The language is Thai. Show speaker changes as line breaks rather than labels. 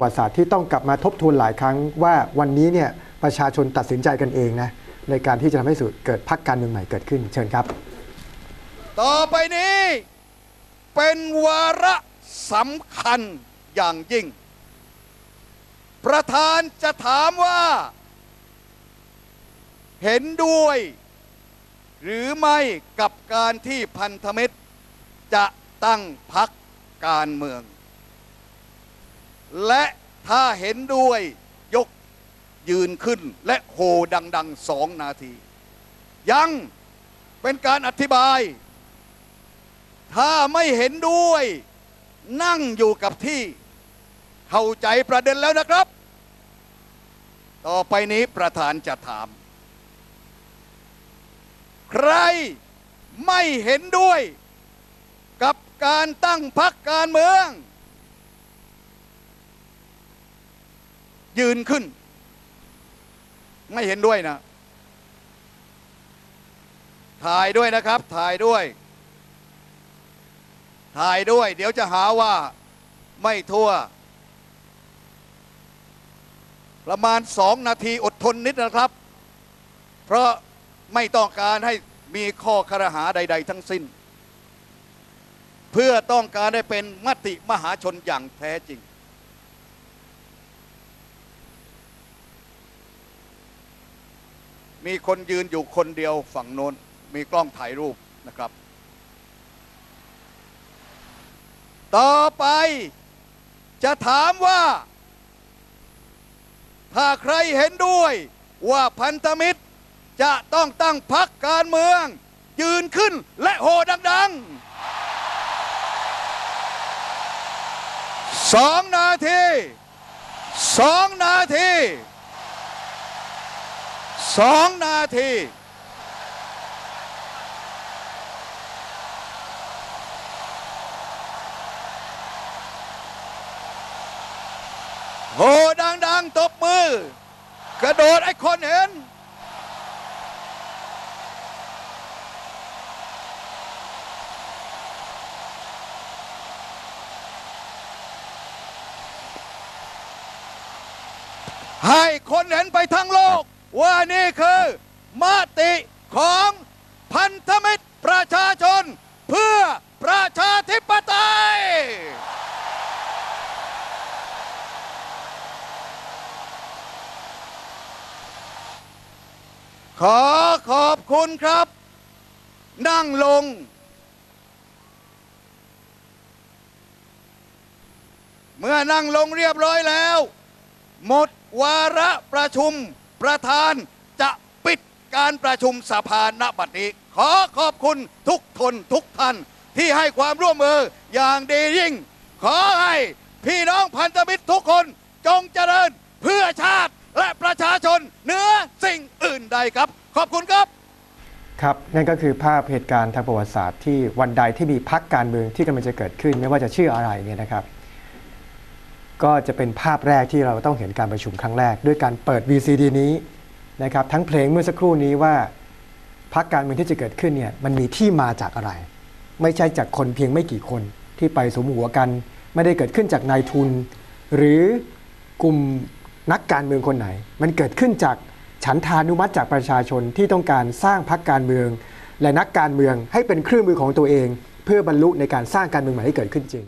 ประวัติศาสตร์ที่ต้องกลับมาทบทวนหลายครั้งว่าวันนี้เนี่ยประชาชนตัดสินใจกันเองนะในการที่จะทำให้สุดเกิดพรรคการเมืองใหม่เกิดขึ้นเชิญครับ
ต่อไปนี้เป็นวาระสำคัญอย่างยิ่ง ประธานจะถามว่า เห็นด้วย หรือไม่กับการที่พันธมิตรจะตั้งพักการเมือง และถ้าเห็นด้วยยกยืนขึ้นและโหดังๆสองนาที ยังเป็นการอธิบาย ถ้าไม่เห็นด้วย นั่งอยู่กับที่ เข้าใจประเด็นแล้วนะครับ ต่อไปนี้ประธานจะถาม ใครไม่เห็นด้วย กับการตั้งพรรคการเมือง ยืนขึ้น ไม่เห็นด้วยนะ ถ่ายด้วยนะครับ ถ่ายด้วย ถ่ายด้วย เดี๋ยวจะหาว่าไม่ทั่ว ประมาณสองนาทีอดทนนิดนะครับ เพราะไม่ต้องการให้มีข้อคารหาใด ๆ ทั้งสิ้น เพื่อต้องการได้เป็นมติมหาชนอย่างแท้จริง มีคนยืนอยู่คนเดียวฝั่งโน้น มีกล้องถ่ายรูปนะครับ ต่อไปจะถามว่า ถ้าใครเห็นด้วยว่าพันธมิตรจะต้องตั้งพักการเมือง ยืนขึ้นและโหดัง ๆ สองนาทีสองนาที สองนาที โหดังๆ ตบมือ กระโดดไอ้คนเห็น ให้คนเห็นไปทั้งโลก ว่านี่คือมติของพันธมิตรประชาชน เพื่อประชาธิปไตย ขอขอบคุณครับ นั่งลง เมื่อนั่งลงเรียบร้อยแล้ว หมดวาระประชุม ประธานจะปิดการประชุมสภาณบัดนี้ ขอขอบคุณทุกทนทุกท่านที่ให้ความร่วมมืออย่างดียิ่ง ขอให้พี่น้องพันธมิตรทุกคนจงเจริญเพื่อชาติและประชาชนเหนือสิ่งอื่นใดครับ ขอบคุณครับ
ครับนั่นก็คือภาพเหตุการณ์ทางประวัติศาสตร์ที่วันใดที่มีพักการเมืองที่กำลังจะเกิดขึ้น ไม่ว่าจะชื่ออะไรเนี่ยนะครับ ก็จะเป็นภาพแรกที่เราต้องเห็นการประชุมครั้งแรก ด้วยการเปิด VCD นี้นะครับทั้งเพลงเมื่อสักครู่นี้ว่าพักการเมืองที่จะเกิดขึ้นเนี่ยมันมีที่มาจากอะไร ไม่ใช่จากคนเพียงไม่กี่คนที่ไปสมหัวกัน ไม่ได้เกิดขึ้นจากนายทุน หรือกลุ่มนักการเมืองคนไหน มันเกิดขึ้นจากฉันทานุมัติจากประชาชนที่ต้องการสร้างพักการเมือง และนักการเมืองให้เป็นเครื่องมือของตัวเอง เพื่อบรรลุในการสร้างการเมืองใหม่ให้เกิดขึ้นจริง